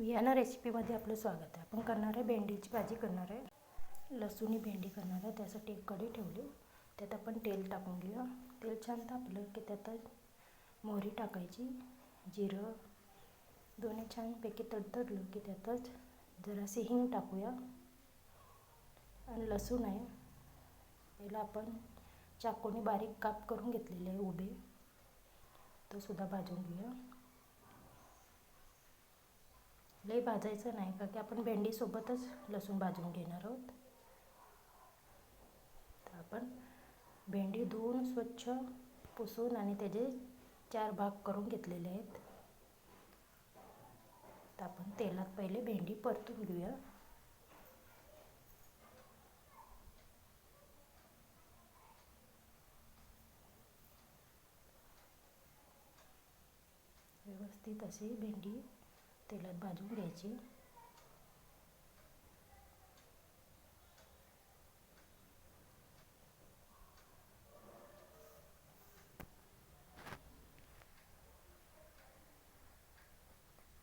Vienna रेसिपीमध्ये आपलं स्वागत आहे. आपण करणार आहे भेंडीची भाजी करणार आहे. लसूणी भेंडी करणार आहे. त्यासाठी एक कढी ठेवली. त्यात आपण तेल टाकून घेऊया. तेल छान तापलं की त्यात मोहरी टाकायची. जिरं. दोन्ही छानपैकी तडतडलं की त्यातच जरासे हिंग टाकूया. आणि लसूण आहे. याला आपण चाकूने बारीक काप करून घेतलेले आहे उभे. तोसुद्धा भाजून घेऊया. लई भाजायचं नाही का? की आपण भेंडीसोबतच लसूण भाजून घेणार आहोत. तर आपण भेंडी धुवून स्वच्छ पुसून आणि त्याचे चार भाग करून घेतलेले आहेत. तर आपण तेलात पहिले भेंडी परतून घेऊया. व्यवस्थित अशी भेंडी तेलात भाजून घ्यायची.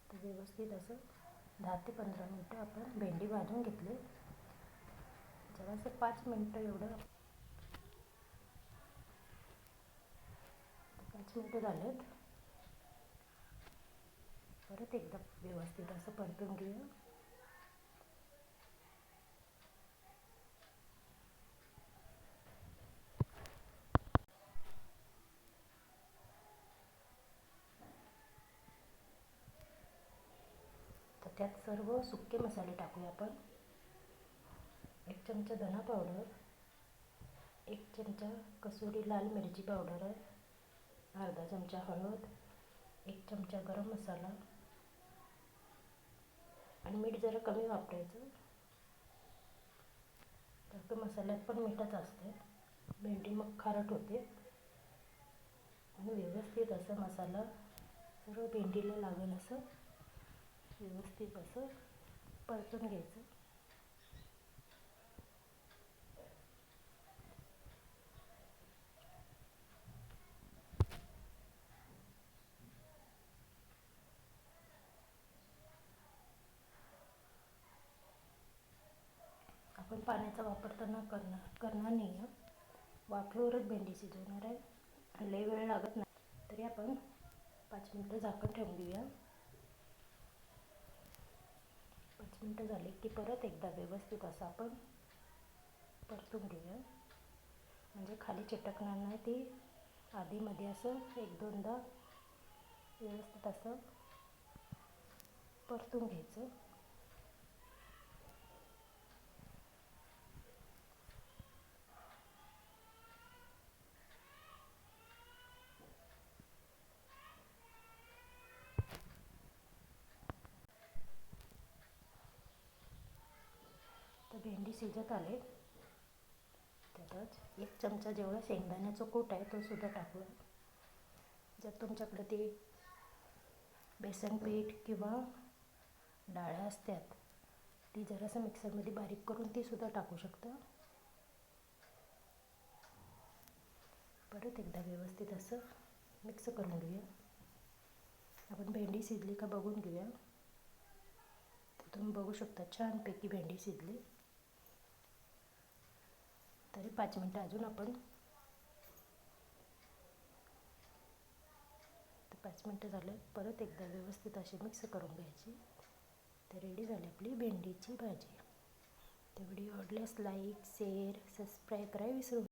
तर व्यवस्थित असं दहा ते पंधरा मिनटं आपण भेंडी भाजून घेतली. जरासं पाच मिनटं एवढं. पाच मिनटं झालेत. परत एकदा व्यवस्थित असं परतून घेऊया. तर त्यात सर्व सुके मसाले टाकूया आपण. एक चमचा धना पावडर एक चमचा कसुरी लाल मिरची पावडर आहे अर्धा चमचा हळद एक चमचा गरम मसाला आणि मीठ जरा कमी वापरायचं. तर मसाल्यात पण मीठच असते. भेंडी मग खारट होते. आणि व्यवस्थित असं मसाला सर्व भेंडीला लागेल असं व्यवस्थित असं परतून घ्यायचं आपण पाण्याचा वापर तर न करणार करणार नाही आहे वाफेवरच भेंडी शिजवणार आहे. लई वेळ लागत नाही. तरी आपण पाच मिनटं झाकण ठेवून देऊया पाच मिनटं झाली की परत एकदा व्यवस्थित असं आपण परतून घेऊया. म्हणजे खाली चिटकणार नाही ती. आधीमध्ये असं एक दोनदा व्यवस्थित असं परतून घ्यायचं. भेंडी शिजत आले त्यातच एक चमचा जेवढा शेंगदाण्याचं कूट आहे तो सुद्धा टाकूया जर तुमच्याकडे ते बेसन पीठ किंवा डाळ्या असतात ती जरासं मिक्सरमध्ये बारीक करून ती सुद्धा टाकू शकता. परत एकदा व्यवस्थित असं मिक्स करून घेऊया. आपण भेंडी शिजली का बघून घेऊया. तर तुम्ही बघू शकता छानपैकी भेंडी शिजली. तरी पाच मिनटं अजून आपण तर पाच मिनटं झालं. परत एकदा व्यवस्थित अशी मिक्स करून घ्यायची. तर रेडी झाली आपली भेंडीची भाजी. तर व्हिडिओ आवडल्यास लाईक शेअर सबस्क्राईब करायला विसरू